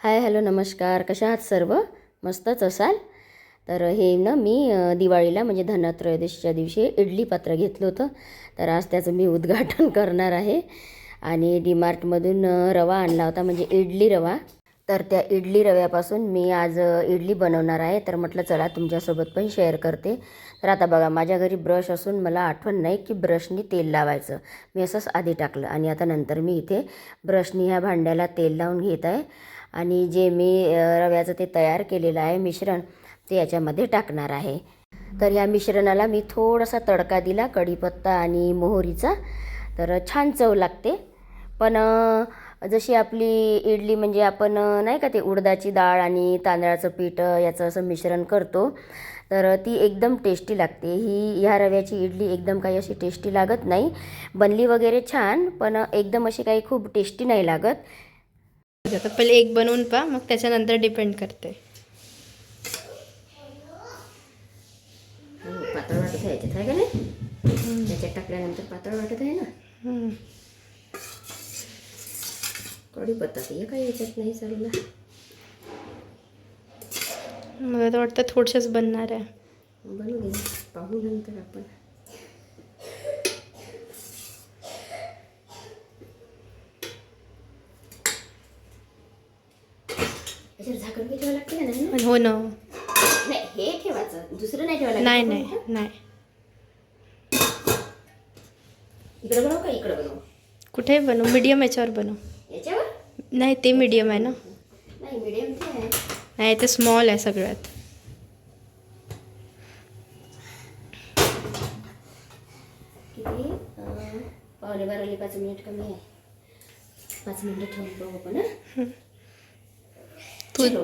Hi hello नमस्कार. कशा आहात सर्व? मस्तच असाल? तर हे ना मी दिवाळीला म्हणजे धनत्रयोदशीच्या दिवशी इडली पात्र घेतलं होतं. तर आज त्याचं मी उद्घाटन करणार आहे. आणि डीमार्टमधून रवा आणला होता म्हणजे इडली रवा. तर त्या इडली रव्यापासून मी आज इडली बनवणार आहे. तर म्हटलं चला तुमच्यासोबत पण शेअर करते. तर आता बघा माझ्या घरी ब्रश असून मला आठवण नाही की ब्रशनी तेल लावायचं. मी असंच आधी टाकलं आणि आता नंतर मी इथे ब्रशनी ह्या भांड्याला तेल लावून घेत आहे. आणि जे मी रव्याचं ते तयार केलेलं आहे मिश्रण ते याच्यामध्ये टाकणार आहे. तर ह्या मिश्रणाला मी थोडासा तडका दिला कढीपत्ता आणि मोहरीचा. तर छान चव लागते. पण जशी आपली इडली म्हणजे आपण नाही का ते उडदाची डाळ आणि तांदळाचं पीठ याचं असं मिश्रण करतो तर ती एकदम टेस्टी लागते. ही ह्या रव्याची इडली एकदम काही अशी टेस्टी लागत नाही. बनली वगैरे छान पण एकदम अशी काही खूप टेस्टी नाही लागत. आता पहिले एक बनवून पहा मग त्याच्यानंतर डिपेंड करते हो पातळ वाटत आहे याच्यात आहे का नाही? त्याच्यात टाकल्यानंतर पातळ वाटत आहे ना? हम्म. कढीपत्ता तर काही याच्यात नाही चालला. मला तर वाटतं थोडशंच बनणार आहे. बनवू दे पाहू नंतर आपण. याच्यावर झाकण बी ठेवावं लागते का नाही? ना? पण हो ना. नाही हे ठेवायचं. दुसरं नाही ठेवायला नाही नाही नाही. इकडे बनवू का इकडे बनवू? कुठे बनवू? मीडियम याच्यावर बनवू. याच्यावर? नाही ते मीडियम आहे ना. नाही मिडियम ते आहे. नाही ते स्मॉल आहे सगळ्यात. किती? अं, पावणे बाराले पाच मिनिट कमी आहे. पाच मिनिटं ठेवून बघू आपण हं? तू चलो.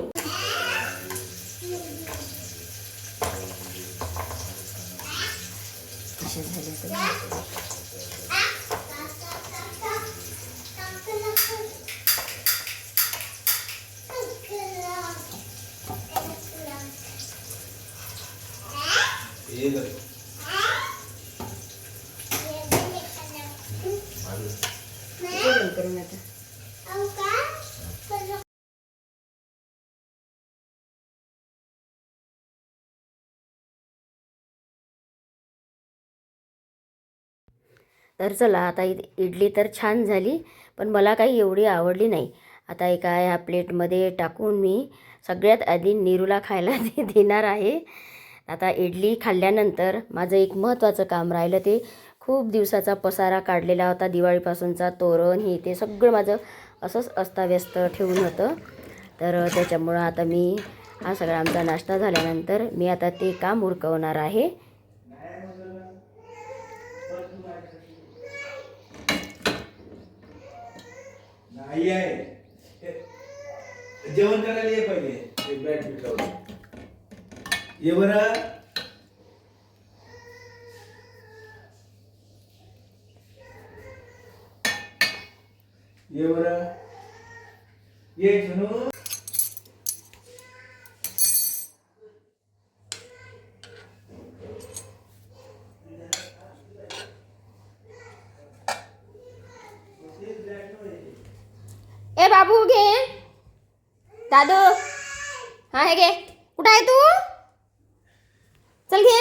अशा तर चला आता इ- इडली तर छान झाली पण मला काही एवढी आवडली नाही. आता एका ह्या प्लेटमध्ये टाकून मी सगळ्यात आधी निरूला खायला दे देणार आहे. आता इडली खाल्ल्यानंतर माझं एक महत्त्वाचं काम राहिलं ते खूप दिवसाचा पसारा काढलेला होता दिवाळीपासूनचा तोरण हे ते सगळं माझं असंच अस्ताव्यस्त ठेवून होतं. तर त्याच्यामुळं आता मी हा सगळा आमचा नाश्ता झाल्यानंतर मी आता ते काम उरकवणार आहे. नाही आहे जेवण करायला ये पाहिजे बॅट ये बर. ये बर. ये सुनू ए बाबू घे दादू. हा हे घे. कुठं आहे तू? चल घे.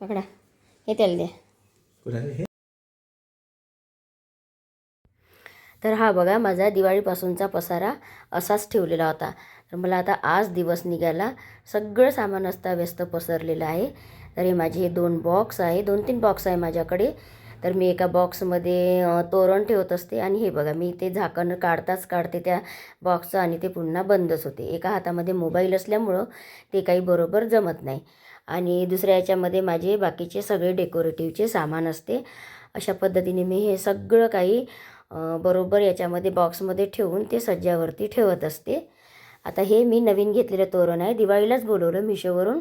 पकडा. हे त्याला दे. तर हा बघा माझा दिवाळीपासूनचा पसारा असाच ठेवलेला होता. तर मला आता आज दिवस निघायला सगळं सामान अस्ताव्यस्त पसरलेलं आहे. तर हे माझे हे दोन बॉक्स आहे. दोन तीन बॉक्स आहे माझ्याकडे. तर मी एका बॉक्समध्ये तोरण ठेवत असते आणि हे बघा मी ते झाकण काढताच काढते त्या बॉक्सचं आणि ते पुन्हा बंदच होते. एका हातामध्ये मोबाईल असल्यामुळं ते काही बरोबर जमत नाही. आणि दुसऱ्या याच्यामध्ये माझे बाकीचे सगळे डेकोरेटिव्हचे सामान असते. अशा पद्धतीने मी हे सगळं काही बरोबर याच्यामध्ये बॉक्समध्ये ठेवून ते सज्जावरती ठेवत असते. आता हे मी नवीन घेतलेलं तोरण आहे. दिवाळीलाच बोलवलं मिशोवरून.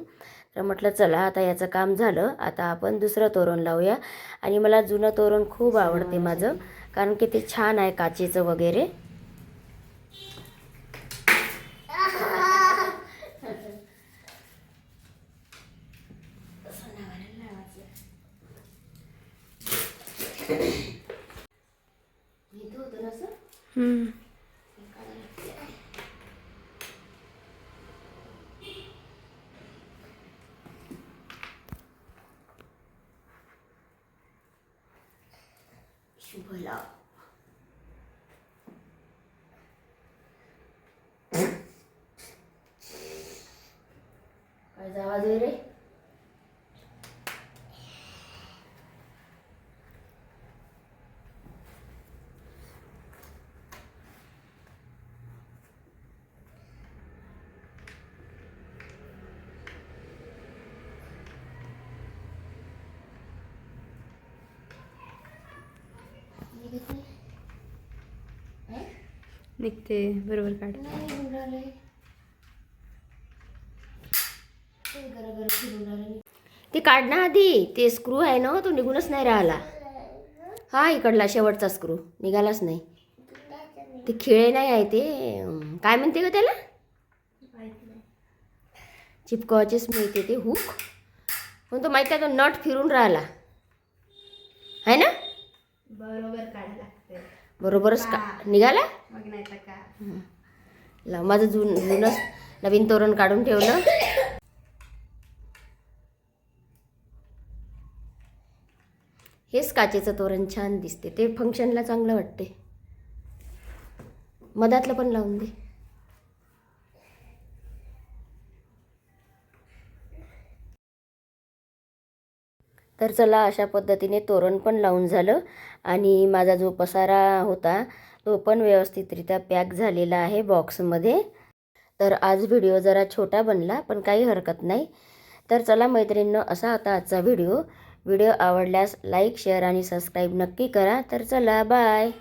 तर म्हटलं चला आता याचं काम झालं. आता आपण दुसरं तोरण लावूया. आणि मला जुनं तोरण खूप आवडते माझं कारण की ते छान आहे काचेचं वगैरे. हम्म. काय आवाज रे. निघते. बरोबर काढ नाही निघून राहिले. ते गरगर फिरून राहिले. ते काढ ना आधी ते स्क्रू आहे ना तो निघूनच नाही राहिला. हा इकडला शेवटचा स्क्रू निघालाच नाही. ते खिळे नाही आहे ते. काय म्हणते का त्याला? चिपकवाचेच मिळते ते हुक पण तो माहिती आहे तो नट फिरून राहिला. आहे ना? बरोबर काढायला बरोबरच का निघाला? मग नाही तर का? ला माझं जुन जुनच नवीन तोरण काढून ठेवलं. हेच काचेचं तोरण छान दिसते. ते फंक्शनला चांगलं वाटते. मधातलं पण लावून दे. तर चला अशा पद्धतीने तोरण पण लावून झालं. आणि माझा जो पसारा होता तो पण व्यवस्थितरित्या पॅक झालेला आहे बॉक्समध्ये. तर आज व्हिडिओ जरा छोटा बनला पण काही हरकत नाही. तर चला मैत्रिणींनो असा आता आजचा व्हिडिओ. व्हिडिओ आवडल्यास लाईक शेअर आणि सबस्क्राईब नक्की करा. तर चला बाय.